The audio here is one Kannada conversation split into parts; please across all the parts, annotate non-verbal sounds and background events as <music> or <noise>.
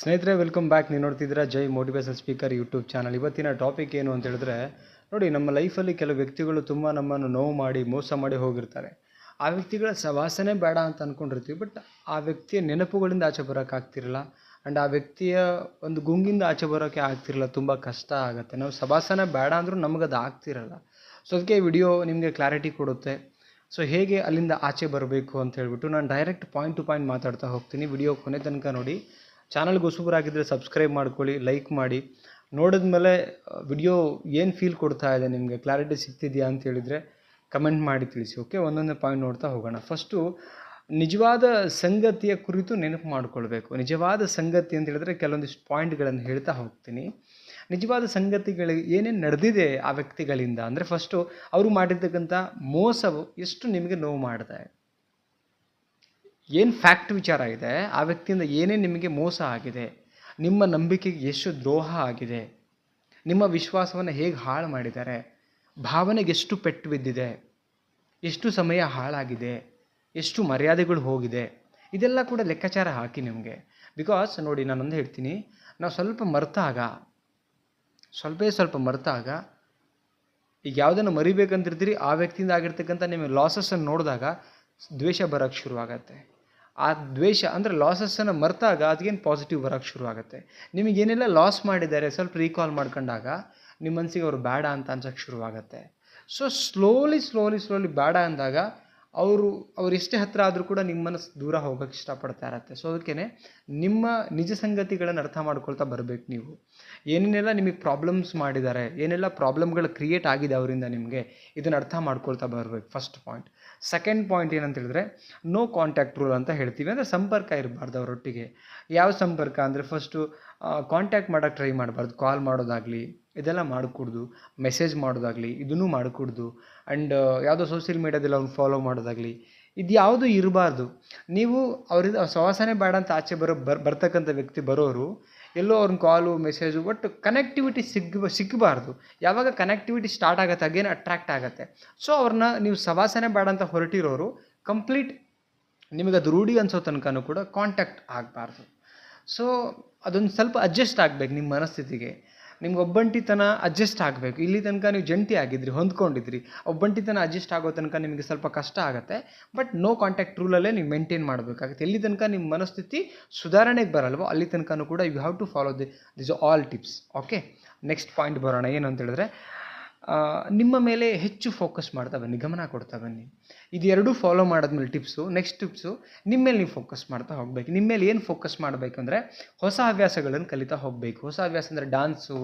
ಸ್ನೇಹಿತರೆ ವೆಲ್ಕಮ್ ಬ್ಯಾಕ್ ನೀವು ನೋಡ್ತಿದ್ದೀರಾ Jai motivation speaker YouTube channel ಇವತ್ತಿನ ಟಾಪಿಕ್ ಏನು ಅಂತ ಹೇಳಿದ್ರೆ, ನೋಡಿ, ನಮ್ಮ ಲೈಫಲ್ಲಿ ಕೆಲವು ವ್ಯಕ್ತಿಗಳು ತುಂಬ ನಮ್ಮನ್ನು ನೋವು ಮಾಡಿ, ಮೋಸ ಮಾಡಿ ಹೋಗಿರ್ತಾರೆ. ಆ ವ್ಯಕ್ತಿಗಳ ಸವಾಸನೆ ಬೇಡ ಅಂತ ಅಂದ್ಕೊಂಡಿರ್ತೀವಿ ಬಟ್ ಆ ವ್ಯಕ್ತಿಯ ನೆನಪುಗಳಿಂದ ಆಚೆ ಬರೋಕ್ಕಾಗ್ತಿರಲ್ಲ ಆ್ಯಂಡ್ ಆ ವ್ಯಕ್ತಿಯ ಒಂದು ಗುಂಗಿಂದ ಆಚೆ ಬರೋಕ್ಕೆ ಆಗ್ತಿರಲ್ಲ, ತುಂಬ ಕಷ್ಟ ಆಗುತ್ತೆ. ನಾವು ಸವಾಸನೆ ಬೇಡ ಅಂದರೂ ನಮಗದು ಆಗ್ತಿರಲ್ಲ. ಸೊ ಅದಕ್ಕೆ ವಿಡಿಯೋ ನಿಮಗೆ ಕ್ಲಾರಿಟಿ ಕೊಡುತ್ತೆ. ಸೊ ಹೇಗೆ ಅಲ್ಲಿಂದ ಆಚೆ ಬರಬೇಕು ಅಂತ ಹೇಳ್ಬಿಟ್ಟು ನಾನು ಡೈರೆಕ್ಟ್ ಪಾಯಿಂಟ್ ಟು ಪಾಯಿಂಟ್ ಮಾತಾಡ್ತಾ ಹೋಗ್ತೀನಿ. ವಿಡಿಯೋ ಕೊನೆ ತನಕ ನೋಡಿ. ಚಾನಲ್ಗೆ ಹೊಸಬರಾಗಿದ್ದರೆ ಸಬ್ಸ್ಕ್ರೈಬ್ ಮಾಡ್ಕೊಳ್ಳಿ, ಲೈಕ್ ಮಾಡಿ. ನೋಡಿದ ಮೇಲೆ ವಿಡಿಯೋ ಏನು ಫೀಲ್ ಕೊಡ್ತಾ ಇದೆ ನಿಮಗೆ? ಕ್ಲಾರಿಟಿ ಸಿಗ್ತಿದೆಯಾ ಅಂತ ಹೇಳಿದರೆ ಕಮೆಂಟ್ ಮಾಡಿ ತಿಳಿಸಿ ಓಕೆ ಒಂದೊಂದೇ ಪಾಯಿಂಟ್ ನೋಡ್ತಾ ಹೋಗೋಣ. ಫಸ್ಟು ನಿಜವಾದ ಸಂಗತಿಯ ಕುರಿತು ನೆನಪು ಮಾಡಿಕೊಳ್ಬೇಕು. ನಿಜವಾದ ಸಂಗತಿ ಅಂತ ಹೇಳಿದ್ರೆ ಕೆಲವೊಂದಿಷ್ಟು ಪಾಯಿಂಟ್ಗಳನ್ನು ಹೇಳ್ತಾ ಹೋಗ್ತೀನಿ. ನಿಜವಾದ ಸಂಗತಿಗಳಿಗೆ ಏನೇನು ನಡೆದಿದೆ ಆ ವ್ಯಕ್ತಿಗಳಿಂದ? ಅಂದರೆ ಫಸ್ಟು ಅವರು ಮಾಡಿರ್ತಕ್ಕಂಥ ಮೋಸವು ಎಷ್ಟು ನಿಮಗೆ ನೋವು ಮಾಡಿದೆ ಏನು ಫ್ಯಾಕ್ಟ್ ವಿಚಾರ ಇದೆ, ಆ ವ್ಯಕ್ತಿಯಿಂದ ಏನೇ ನಿಮಗೆ ಮೋಸ ಆಗಿದೆ, ನಿಮ್ಮ ನಂಬಿಕೆಗೆ ಎಷ್ಟು ದ್ರೋಹ ಆಗಿದೆ, ನಿಮ್ಮ ವಿಶ್ವಾಸವನ್ನು ಹೇಗೆ ಹಾಳು ಮಾಡಿದ್ದಾರೆ, ಭಾವನೆಗೆ ಎಷ್ಟು ಪೆಟ್ಟು ಬಿದ್ದಿದೆ, ಎಷ್ಟು ಸಮಯ ಹಾಳಾಗಿದೆ, ಎಷ್ಟು ಮರ್ಯಾದೆಗಳು ಹೋಗಿದೆ, ಇದೆಲ್ಲ ಕೂಡ ಲೆಕ್ಕಾಚಾರ ಹಾಕಿ ನಿಮಗೆ. ಬಿಕಾಸ್ ನೋಡಿ, ನಾನೊಂದು ಹೇಳ್ತೀನಿ, ನಾವು ಸ್ವಲ್ಪ ಮರ್ತಾಗ, ಸ್ವಲ್ಪ ಸ್ವಲ್ಪ ಮರ್ತಾಗ, ಈಗ ಯಾವುದನ್ನು ಮರಿಬೇಕಂತಿರ್ತೀರಿ, ಆ ವ್ಯಕ್ತಿಯಿಂದ ಆಗಿರ್ತಕ್ಕಂಥ ನಿಮಗೆ ಲಾಸಸ್ಸನ್ನು ನೋಡಿದಾಗ ದ್ವೇಷ ಬರೋಕ್ಕೆ ಶುರುವಾಗತ್ತೆ. ಆ ದ್ವೇಷ ಅಂದರೆ ಲಾಸಸ್ಸನ್ನು ಮರೆತಾಗ ಅದಕ್ಕೇನು ಪಾಸಿಟಿವ್ ಬರೋಕ್ಕೆ ಶುರುವಾಗುತ್ತೆ ನಿಮಗೇನೆಲ್ಲ ಲಾಸ್ ಮಾಡಿದ್ದಾರೆ, ಸ್ವಲ್ಪ ರೀಕಾಲ್ ಮಾಡ್ಕೊಂಡಾಗ ನಿಮ್ಮ ಮನಸ್ಸಿಗೆ ಅವರು ಬೇಡ ಅಂತ ಅನ್ಸೋಕ್ಕೆ ಶುರುವಾಗುತ್ತೆ. ಸೊ ಸ್ಲೋಲಿ ಸ್ಲೋಲಿ ಸ್ಲೋಲಿ ಬೇಡ ಅಂದಾಗ ಅವರು, ಅವ್ರು ಎಷ್ಟೇ ಹತ್ತಿರ ಆದರೂ ಕೂಡ ನಿಮ್ಮ ಮನಸ್ಸು ದೂರ ಹೋಗೋಕ್ಕೆ ಇಷ್ಟಪಡ್ತಾ ಇರತ್ತೆ ಸೊ ಅದಕ್ಕೇ ನಿಮ್ಮ ನಿಜ ಸಂಗತಿಗಳನ್ನು ಅರ್ಥ ಮಾಡ್ಕೊಳ್ತಾ ಬರಬೇಕು ನೀವು. ಏನೇನೆಲ್ಲ ನಿಮಗೆ ಪ್ರಾಬ್ಲಮ್ಸ್ ಮಾಡಿದ್ದಾರೆ, ಏನೆಲ್ಲ ಪ್ರಾಬ್ಲಮ್ಗಳು ಕ್ರಿಯೇಟ್ ಆಗಿದೆ ಅವರಿಂದ ನಿಮಗೆ, ಇದನ್ನು ಅರ್ಥ ಮಾಡ್ಕೊಳ್ತಾ ಬರಬೇಕು ಫಸ್ಟ್ ಪಾಯಿಂಟ್ ಸೆಕೆಂಡ್ ಪಾಯಿಂಟ್ ಏನಂತ ಹೇಳಿದ್ರೆ ನೋ ಕಾಂಟ್ಯಾಕ್ಟ್ ರೂಲ್ ಅಂತ ಹೇಳ್ತೀವಿ. ಅಂದರೆ ಸಂಪರ್ಕ ಇರಬಾರ್ದು ಅವರೊಟ್ಟಿಗೆ. ಯಾವ ಸಂಪರ್ಕ? ಅಂದರೆ ಫಸ್ಟು ಕಾಂಟ್ಯಾಕ್ಟ್ ಮಾಡೋಕ್ಕೆ ಟ್ರೈ ಮಾಡಬಾರ್ದು. ಕಾಲ್ ಮಾಡೋದಾಗಲಿ ಇದೆಲ್ಲ ಮಾಡಿಕೊಡ್ದು ಮೆಸೇಜ್ ಮಾಡೋದಾಗಲಿ, ಇದನ್ನು ಮಾಡಿಕೊಡ್ದು ಆ್ಯಂಡ್ ಯಾವುದೋ ಸೋಷಿಯಲ್ ಮೀಡ್ಯಾದಲ್ಲಿ ಅವ್ನು ಫಾಲೋ ಮಾಡೋದಾಗಲಿ, ಇದು ಯಾವುದು ಇರಬಾರ್ದು. ನೀವು ಅವ್ರಿಂದ ಸವಾಸನೆ ಬೇಡ ಅಂತ ಆಚೆ ಬರೋ, ಬರ್, ಬರ್ತಕ್ಕಂಥ ವ್ಯಕ್ತಿ ಬರೋರು, ಎಲ್ಲೋ ಅವ್ರನ್ನ ಕಾಲು ಮೆಸೇಜು ಬಟ್ ಕನೆಕ್ಟಿವಿಟಿ ಸಿಗ್ ಸಿಕ್ಕಬಾರ್ದು ಯಾವಾಗ ಕನೆಕ್ಟಿವಿಟಿ ಸ್ಟಾರ್ಟ್ ಆಗುತ್ತೆ, ಅಗೇನ್ ಅಟ್ರಾಕ್ಟ್ ಆಗುತ್ತೆ. ಸೊ ಅವ್ರನ್ನ ನೀವು ಸವಾಸನೆ ಬೇಡ ಅಂತ ಹೊರಟಿರೋರು ಕಂಪ್ಲೀಟ್ ನಿಮಗೆ ಅದು ರೂಢಿ ಅನ್ಸೋ ತನಕನೂ ಕೂಡ ಕಾಂಟ್ಯಾಕ್ಟ್ ಆಗಬಾರ್ದು. ಸೊ ಅದೊಂದು ಸ್ವಲ್ಪ ಅಡ್ಜಸ್ಟ್ ಆಗಬೇಕು ನಿಮ್ಮ ಮನಸ್ಥಿತಿಗೆ. ನಿಮ್ಗೆ ಒಬ್ಬಂಟಿತನ ಅಡ್ಜಸ್ಟ್ ಆಗಬೇಕು. ಇಲ್ಲಿ ತನಕ ನೀವು ಜಂಟಿ ಆಗಿದ್ರಿ, ಹೊಂದ್ಕೊಂಡಿದ್ರಿ. ಒಬ್ಬಂಟಿತನ ಅಡ್ಜಸ್ಟ್ ಆಗೋ ತನಕ ನಿಮಗೆ ಸ್ವಲ್ಪ ಕಷ್ಟ ಆಗುತ್ತೆ. ಬಟ್ ನೋ ಕಾಂಟ್ಯಾಕ್ಟ್ ರೂಲಲ್ಲೇ ನೀವು ಮೇಂಟೈನ್ ಮಾಡಬೇಕಾಗುತ್ತೆ. ಎಲ್ಲಿ ತನಕ ನಿಮ್ಮ ಮನಸ್ಥಿತಿ ಸುಧಾರಣೆಗೆ ಬರಲ್ವೋ, ಅಲ್ಲಿ ತನಕನೂ ಕೂಡ you have to follow the this all tips okay next point ಬರೋಣ. ಏನು ಅಂತ ಹೇಳಿದ್ರೆ ನಿಮ್ಮ ಮೇಲೆ ಹೆಚ್ಚು ಫೋಕಸ್ ಮಾಡ್ತಾ ಬನ್ನಿ, ಗಮನ ಕೊಡ್ತಾ ಬನ್ನಿ. ಇದು ಎರಡೂ ಫಾಲೋ ಮಾಡಿದ್ಮೇಲೆ ಟಿಪ್ಸು ನೆಕ್ಸ್ಟ್ ಟಿಪ್ಸು ನಿಮ್ಮ ಮೇಲೆ ನೀವು ಫೋಕಸ್ ಮಾಡ್ತಾ ಹೋಗಬೇಕು. ನಿಮ್ಮ ಮೇಲೆ ಏನು ಫೋಕಸ್ ಮಾಡಬೇಕಂದ್ರೆ ಹೊಸ ಹವ್ಯಾಸಗಳನ್ನು ಕಲಿತಾ ಹೋಗಬೇಕು. ಹೊಸ ಹವ್ಯಾಸ ಅಂದರೆ ಡಾನ್ಸು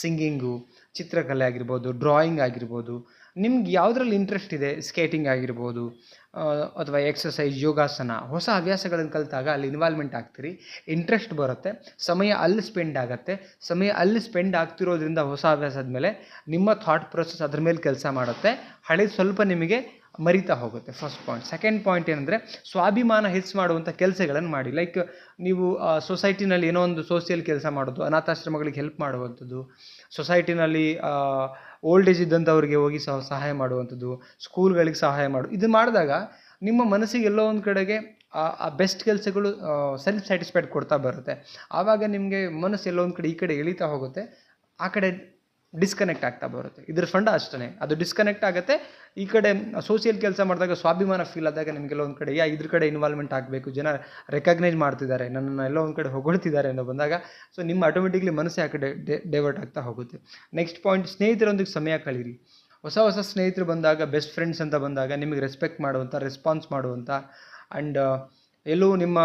ಸಿಂಗಿಂಗು ಚಿತ್ರಕಲೆ ಆಗಿರ್ಬೋದು ಡ್ರಾಯಿಂಗ್ ಆಗಿರ್ಬೋದು. ನಿಮ್ಗೆ ಯಾವುದ್ರಲ್ಲಿ ಇಂಟ್ರೆಸ್ಟ್ ಇದೆ? ಸ್ಕೇಟಿಂಗ್ ಆಗಿರ್ಬೋದು ಅಥವಾ ಎಕ್ಸಸೈಸ್ ಯೋಗಾಸನ, ಹೊಸ ಹವ್ಯಾಸಗಳನ್ನು ಕಲಿತಾಗ ಅಲ್ಲಿ ಇನ್ವಾಲ್ವ್ಮೆಂಟ್ ಆಗ್ತೀರಿ. ಇಂಟ್ರೆಸ್ಟ್ ಬರುತ್ತೆ. ಸಮಯ ಅಲ್ಲಿ ಸ್ಪೆಂಡ್ ಆಗುತ್ತೆ. ಸಮಯ ಅಲ್ಲಿ ಸ್ಪೆಂಡ್ ಆಗ್ತಿರೋದ್ರಿಂದ ಹೊಸ ಹವ್ಯಾಸದ ಮೇಲೆ ನಿಮ್ಮ ಥಾಟ್ ಪ್ರೊಸೆಸ್ ಅದ್ರ ಮೇಲೆ ಕೆಲಸ ಮಾಡುತ್ತೆ. ಹಳೆ ಸ್ವಲ್ಪ ನಿಮಗೆ ಮರಿತಾ ಹೋಗುತ್ತೆ ಫಸ್ಟ್ ಪಾಯಿಂಟ್ ಸೆಕೆಂಡ್ ಪಾಯಿಂಟ್ ಏನಂದರೆ, ಸ್ವಾಭಿಮಾನ ಹೆಚ್ಚು ಮಾಡುವಂಥ ಕೆಲಸಗಳನ್ನು ಮಾಡಿ. ಲೈಕ್ ನೀವು ಸೊಸೈಟಿನಲ್ಲಿ ಏನೋ ಒಂದು ಸೋಷಿಯಲ್ ಕೆಲಸ ಮಾಡೋದು, ಅನಾಥಾಶ್ರಮಗಳಿಗೆ ಹೆಲ್ಪ್ ಮಾಡುವಂಥದ್ದು ಸೊಸೈಟಿನಲ್ಲಿ ಓಲ್ಡ್ ಏಜ್ ಇದ್ದಂಥವ್ರಿಗೆ ಹೋಗಿ ಸಹ ಸಹಾಯ ಮಾಡುವಂಥದ್ದು ಸ್ಕೂಲ್ಗಳಿಗೆ ಸಹಾಯ ಮಾಡು. ಇದು ಮಾಡಿದಾಗ ನಿಮ್ಮ ಮನಸ್ಸಿಗೆ ಎಲ್ಲೋ ಒಂದು ಕಡೆಗೆ, ಆ ಬೆಸ್ಟ್ ಕೆಲಸಗಳು ಸೆಲ್ಫ್ ಸ್ಯಾಟಿಸ್ಫೈಡ್ ಕೊಡ್ತಾ ಬರುತ್ತೆ. ಆವಾಗ ನಿಮಗೆ ಮನಸ್ಸು ಎಲ್ಲೋ ಒಂದು ಕಡೆ ಈ ಕಡೆ ಎಳಿತಾ ಹೋಗುತ್ತೆ, ಆ ಕಡೆ ಡಿಸ್ಕನೆಕ್ಟ್ ಆಗ್ತಾ ಬರುತ್ತೆ. ಇದ್ರ ಫಂಡ ಅಷ್ಟೇ ಅದು ಡಿಸ್ಕನೆಕ್ಟ್ ಆಗುತ್ತೆ. ಈ ಕಡೆ ಸೋಷಿಯಲ್ ಕೆಲಸ ಮಾಡಿದಾಗ ಸ್ವಾಭಿಮಾನ ಫೀಲ್ ಆದಾಗ ನಿಮಗೆಲ್ಲ ಒಂದು ಕಡೆ, ಯಾ, ಇದ್ರ ಕಡೆ ಇನ್ವಾಲ್ವ್ಮೆಂಟ್ ಆಗಬೇಕು. ಜನ ರೆಕಗ್ನೈಸ್ ಮಾಡ್ತಿದ್ದಾರೆ. ನನ್ನನ್ನು ಎಲ್ಲೋ ಒಂದು ಕಡೆ ಹೊಗಳ್ತಿದ್ದಾರೆ ಅಂತ ಬಂದಾಗ ಸೊ ನಿಮ್ಮ ಆಟೋಮೆಟಿಕ್ಲಿ ಮನಸ್ಸೇ ಆ ಕಡೆ ಡೈವರ್ಟ್ ಆಗ್ತಾ ಹೋಗುತ್ತೆ. ನೆಕ್ಸ್ಟ್ ಪಾಯಿಂಟ್ ಸ್ನೇಹಿತರೊಂದಿಗೆ ಸಮಯ ಕಳೀರಿ. ಹೊಸ ಹೊಸ ಸ್ನೇಹಿತರು ಬಂದಾಗ ಬೆಸ್ಟ್ ಫ್ರೆಂಡ್ಸ್ ಅಂತ ಬಂದಾಗ ನಿಮಗೆ ರೆಸ್ಪೆಕ್ಟ್ ಮಾಡುವಂಥ ರೆಸ್ಪಾನ್ಸ್ ಮಾಡುವಂಥ ಆ್ಯಂಡ್ ಎಲ್ಲೂ ನಿಮ್ಮ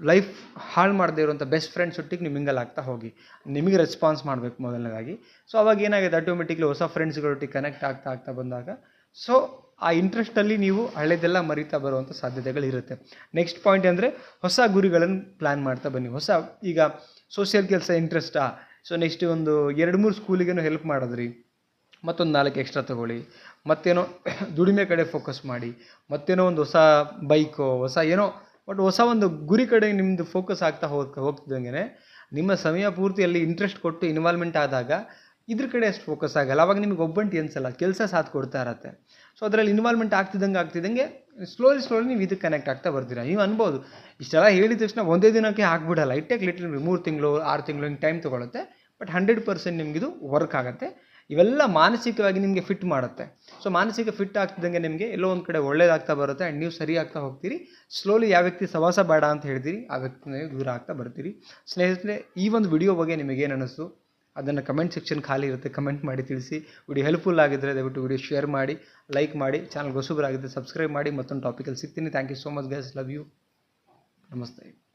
ಲೈಫ್ ಹಾಳು ಮಾಡದೇ ಇರುವಂಥ ಬೆಸ್ಟ್ ಫ್ರೆಂಡ್ಸ್ ಒಟ್ಟಿಗೆ ನೀವು ಮಿಂಗಲ್ ಆಗ್ತಾ ಹೋಗಿ. ನಿಮಗೆ ರೆಸ್ಪಾನ್ಸ್ ಮಾಡಬೇಕು ಮೊದಲನೇದಾಗಿ. ಸೊ ಅವಾಗ ಏನಾಗಿದೆ? ಆಟೋಮೆಟಿಕ್ಲಿ ಹೊಸ ಫ್ರೆಂಡ್ಸ್ಗಳೊಟ್ಟಿಗೆ ಕನೆಕ್ಟ್ ಆಗ್ತಾ ಆಗ್ತಾ ಬಂದಾಗ. ಸೊ ಆ ಇಂಟ್ರೆಸ್ಟಲ್ಲಿ ನೀವು ಹಳೆದೆಲ್ಲ ಮರಿತಾ ಬರುವಂಥ ಸಾಧ್ಯತೆಗಳಿರುತ್ತೆ ನೆಕ್ಸ್ಟ್ ಪಾಯಿಂಟ್ ಅಂದರೆ ಹೊಸ ಗುರಿಗಳನ್ನು ಪ್ಲ್ಯಾನ್ ಮಾಡ್ತಾ ಬನ್ನಿ. ಹೊಸ, ಈಗ ಸೋಷಿಯಲ್ ಕೆಲಸ ಇಂಟ್ರೆಸ್ಟಾ ಸೊ ನೆಕ್ಸ್ಟ್ ಒಂದು ಎರಡು ಮೂರು ಸ್ಕೂಲಿಗೇನು ಹೆಲ್ಪ್ ಮಾಡಿದ್ರಿ. ಮತ್ತೊಂದು ನಾಲ್ಕು ಎಕ್ಸ್ಟ್ರಾ ತೊಗೊಳ್ಳಿ. ಮತ್ತೇನೋ <coughs> ದುಡಿಮೆ ಕಡೆ ಫೋಕಸ್ ಮಾಡಿ. ಮತ್ತೇನೋ ಒಂದು ಹೊಸ ಬೈಕೋ ಹೊಸ ಏನೋ ಬಟ್ ಹೊಸ ಒಂದು ಗುರಿ ಕಡೆ ನಿಮ್ಮದು ಫೋಕಸ್ ಆಗ್ತಾ ಹೋಗ್ ಹೋಗ್ತಿದ್ದಂಗೆ ನಿಮ್ಮ ಸಮಯ ಪೂರ್ತಿಯಲ್ಲಿ ಇಂಟ್ರೆಸ್ಟ್ ಕೊಟ್ಟು ಇನ್ವಾಲ್ವ್ಮೆಂಟ್ ಆದಾಗ ಇದ್ರ ಕಡೆ ಅಷ್ಟು ಫೋಕಸ್ ಆಗಲ್ಲ. ಅವಾಗ ನಿಮಗೆ ಒಬ್ಬಂಟಿ ಅನ್ಸಲ್ಲ, ಕೆಲಸ ಸಾಥ್ ಕೊಡ್ತಾ ಇರತ್ತೆ. ಸೊ ಅದರಲ್ಲಿ ಇನ್ವಾಲ್ವ್ಮೆಂಟ್ ಆಗ್ತಿದ್ದಂಗೆ ಆಗ್ತಿದ್ದಂಗೆ ಸ್ಲೋಲಿ ಸ್ಲೋಲಿ ನೀವು ಇದಕ್ಕೆ ಕನೆಕ್ಟ್ ಆಗ್ತಾ ಬರ್ತೀರಾ. ನೀವು ಅನ್ಬೋದು, ಇಷ್ಟೆಲ್ಲ ಹೇಳಿದ ತಕ್ಷಣ ಒಂದೇ ದಿನಕ್ಕೆ ಆಗ್ಬಿಡಲ್ಲ. ಇಟ್ಟೆಕ್ ಲಿಟ್ರ್ ಮೂರು ತಿಂಗಳು, ಆರು ತಿಂಗಳು ಹಿಂಗೆ ಟೈಮ್ ತೊಗೊಳುತ್ತೆ. ಬಟ್ ಹಂಡ್ರೆಡ್ ಪರ್ಸೆಂಟ್ ನಿಮಗಿದು ವರ್ಕ್ ಆಗುತ್ತೆ. ಇವೆಲ್ಲ ಮಾನಸಿಕವಾಗಿ ನಿಮಗೆ ಫಿಟ್ ಮಾಡುತ್ತೆ. ಸೊ ಮಾನಸಿಕ ಫಿಟ್ ಆಗ್ತಿದ್ದಂಗೆ ನಿಮಗೆ ಎಲ್ಲೋ ಒಂದು ಕಡೆ ಒಳ್ಳೇದಾಗ್ತಾ ಬರುತ್ತೆ ಆ್ಯಂಡ್ ನೀವು ಸರಿ ಆಗ್ತಾ ಹೋಗ್ತೀರಿ. ಸ್ಲೋಲಿ ಯಾವ ವ್ಯಕ್ತಿ ಸವಾಸ ಬೇಡ ಅಂತ ಹೇಳ್ತೀರಿ ಆ ವ್ಯಕ್ತಿನ ದೂರ ಆಗ್ತಾ ಬರ್ತೀರಿ. ಸ್ನೇಹಿತರೆ, ಈ ಒಂದು ವಿಡಿಯೋ ಬಗ್ಗೆ ನಿಮಗೇನು ಅನಿಸ್ತು? ಅದನ್ನು ಕಮೆಂಟ್ ಸೆಕ್ಷನ್ ಖಾಲಿ ಇರುತ್ತೆ ಕಮೆಂಟ್ ಮಾಡಿ ತಿಳಿಸಿ. ವಿಡಿಯೋ ಹೆಲ್ಪ್ಫುಲ್ ಆಗಿದ್ದರೆ ದಯವಿಟ್ಟು ವಿಡಿಯೋ ಶೇರ್ ಮಾಡಿ ಲೈಕ್ ಮಾಡಿ ಚಾನಲ್ ಹೊಸಬರಾಗಿದ್ದರೆ ಸಬ್ಸ್ಕ್ರೈಬ್ ಮಾಡಿ. ಮತ್ತೊಂದು ಟಾಪಿಕಲ್ಲಿ ಸಿಗ್ತೀನಿ. Thank you so much guys love you ನಮಸ್ತೆ.